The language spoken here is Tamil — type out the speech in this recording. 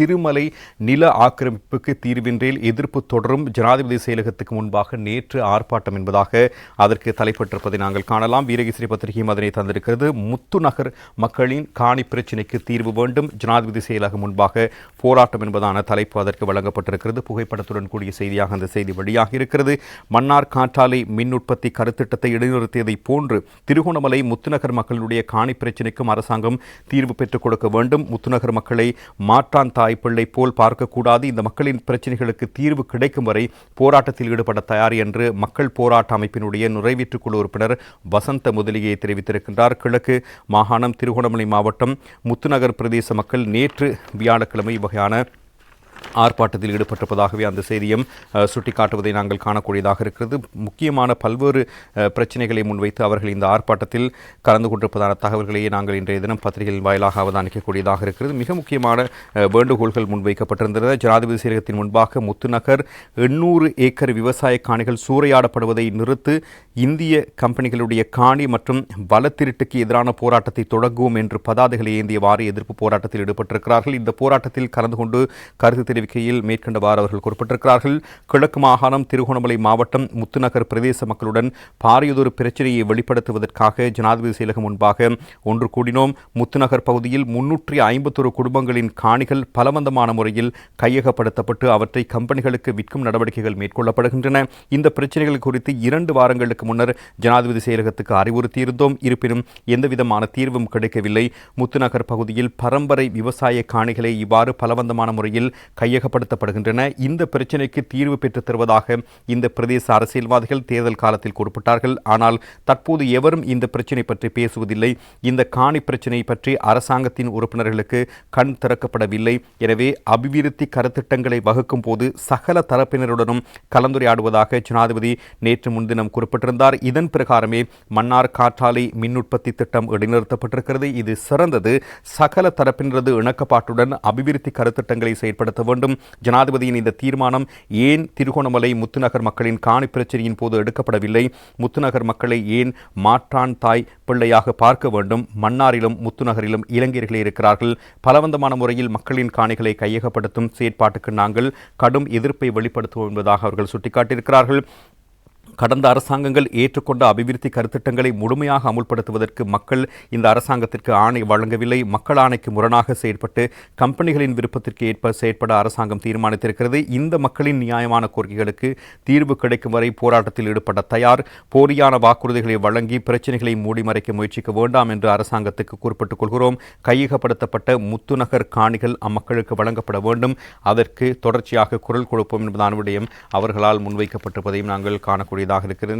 திருமலை நில ஆக்கிரமிப்புக்கு தீர்வின்றில் எதிர்ப்பு தொடரும் ஜனாதிபதி செயலகத்துக்கு முன்பாக நேற்று ஆர்ப்பாட்டம் என்பதாக அதற்கு தலைப்பட்டிருப்பதை நாங்கள் காணலாம். வீரகேசரி பத்திரிகையும் அதனை தந்திருக்கிறது. முத்து நகர் மக்களின் காணி பிரச்சினைக்கு தீர்வு வேண்டும். ஜனாதிபதி செயலகம் முன்பாக போராட்டம் என்பதான தலைப்பு அதற்கு வழங்கப்பட்டிருக்கிறது. புகைப்படத்துடன் கூடிய செய்தியாக அந்த செய்தி வெளியாக இருக்கிறது மன்னார் காற்றாலை மின் உற்பத்தி கருத்திட்டத்தை இடைநிறுத்தியதை போன்று திருகோணமலை முத்துநகர் மக்களுடைய காணி பிரச்சினைக்கும் அரசாங்கம் தீர்வு பெற்றுக் கொடுக்க வேண்டும். முத்துநகர் மக்களை மாற்றான் தாய் பிள்ளை போல் பார்க்கக்கூடாது. இந்த மக்களின் பிரச்சனைகளுக்கு தீர்வு கிடைக்கும் வரை போராட்டத்தில் ஈடுபட தயார் என்று மக்கள் போராட்ட அமைப்பினுடைய நிறைவேற்றுக் குழு உறுப்பினர் வசந்த முதலியை தெரிவித்திருக்கின்றார். கிழக்கு மாகாணம் திருகோணமலை மாவட்டம் முத்துநகர் பிரதேச மக்கள் நேற்று வியாழக்கிழமை வகையான ஆர்ப்பாட்டத்தில் ஈடுபட்டிருப்பதாகவே அந்த செய்தியும் சுட்டிக்காட்டுவதை நாங்கள் காணக்கூடியதாக இருக்கிறது. முக்கியமான பல்வேறு பிரச்சனைகளை முன்வைத்து அவர்கள் இந்த ஆர்ப்பாட்டத்தில் கலந்து கொண்டிருப்பதான தகவல்களையே நாங்கள் இன்றைய தினம் பத்திரிகையின் வாயிலாக அவதானிக்கக்கூடியதாக இருக்கிறது. மிக முக்கியமான வேண்டுகோள்கள் முன்வைக்கப்பட்டிருந்தது ஜனாதிபதி செயலகத்தின் முன்பாக முத்துநகர் எண்ணூறு ஏக்கர் விவசாய காணிகள் சூறையாடப்படுவதை நிறுத்து இந்திய கம்பெனிகளுடைய காணி மற்றும் வளத்திருட்டுக்கு எதிரான போராட்டத்தை தொடங்குவோம் என்று பதாதைகளை ஏந்தியவாறு எதிர்ப்பு போராட்டத்தில் ஈடுபட்டிருக்கிறார்கள். இந்த போராட்டத்தில் கலந்து கொண்டு கருத்து தெரிவிக்கையில் மேற்கண்டவாறு அவர்கள் குறிப்பிட்டிருக்கிறார்கள். கிழக்கு மாகாணம் திருகோணமலை மாவட்டம் முத்துநகர் பிரதேச மக்களுடன் பாரியதொரு பிரச்சனையை வெளிப்படுத்துவதற்காக ஜனாதிபதி செயலகம் முன்பாக ஒன்று கூடினோம். முத்துநகர் பகுதியில் முன்னூற்றி ஐம்பத்தொரு குடும்பங்களின் காணிகள் பலவந்தமான முறையில் கையகப்படுத்தப்பட்டு அவற்றை கம்பெனிகளுக்கு விற்கும் நடவடிக்கைகள் மேற்கொள்ளப்படுகின்றன. இந்த பிரச்சனைகள் குறித்து இரண்டு வாரங்களுக்கு முன்னர் ஜனாதிபதி செயலகத்துக்கு அறிவுறுத்தியிருந்தோம். இருப்பினும் எந்தவிதமான தீர்வும் கிடைக்கவில்லை. முத்துநகர் பகுதியில் பரம்பரை விவசாய காணிகளை இவ்வாறு பலவந்தமான முறையில் கையகப்படுத்தப்படுகின்றன. இந்த பிரச்சினைக்கு தீர்வு பெற்றுத் தருவதாக இந்த பிரதேச அரசியல்வாதிகள் தேர்தல் காலத்தில் குறிப்பிட்டார்கள். ஆனால் தற்போது எவரும் இந்த பிரச்சினை பற்றி பேசுவதில்லை. இந்த காணி பிரச்சினை பற்றி அரசாங்கத்தின் உறுப்பினர்களுக்கு கண் திறக்கப்படவில்லை. எனவே அபிவிருத்தி கருத்திட்டங்களை வகுக்கும் போது சகல தரப்பினருடனும் கலந்துரையாடுவதாக ஜனாதிபதி நேற்று முன்தினம் குறிப்பிட்டிருந்தார். இதன் பிரகாரமே மன்னார் காற்றாலை மின் உற்பத்தி திட்டம் இடைநிறுத்தப்பட்டிருக்கிறது. இது சிறந்தது. சகல தரப்பினரது இணக்கப்பாட்டுடன் அபிவிருத்தி கருத்திட்டங்களை செயற்படுத்த வேண்டும். ஜனாதிபதியின் இந்த தீர்மானம் ஏன் திருகோணமலை முத்துநகர் மக்களின் காணி பிரச்சனையின் போது எடுக்கப்படவில்லை? முத்துநகர் மக்களை ஏன் மாற்றான் தாய் பிள்ளையாக பார்க்க வேண்டும்? மன்னாரிலும் முத்துநகரிலும் இளைஞர்களே இருக்கிறார்கள். பலவந்தமான முறையில் மக்களின் காணிகளை கையகப்படுத்தும் செயற்பாட்டுக்கு நாங்கள் கடும் எதிர்ப்பை வெளிப்படுத்துவோம் என்பதாக அவர்கள் சுட்டிக்காட்டியிருக்கிறார்கள். கடந்த அரசாங்கங்கள் ஏற்றுக்கொண்ட அபிவிருத்தி கருத்திட்டங்களை முழுமையாக அமுல்படுத்துவதற்கு மக்கள் இந்த அரசாங்கத்திற்கு ஆணை வழங்கவில்லை. மக்கள் ஆணைக்கு முரணாக செயற்பட்டு கம்பெனிகளின் விருப்பத்திற்கு ஏற்ப செயற்பட அரசாங்கம் தீர்மானித்திருக்கிறது. இந்த மக்களின் நியாயமான கோரிக்கைகளுக்கு தீர்வு கிடைக்கும் வரை போராட்டத்தில் ஈடுபட தயார். போலியான வாக்குறுதிகளை வழங்கி பிரச்சனைகளை மூடிமறைக்க முயற்சிக்க வேண்டாம் என்று அரசாங்கத்துக்கு குறிப்பிட்டுக் கொள்கிறோம். கையகப்படுத்தப்பட்ட முத்துநகர் காணிகள் அம்மக்களுக்கு வழங்கப்பட வேண்டும். அதற்கு தொடர்ச்சியாக குரல் கொடுப்போம் என்பதான விடயம் அவர்களால் முன்வைக்கப்பட்டிருப்பதையும் நாங்கள் காணக்கூடிய காணக்கூடியதாக இருக்கிறது.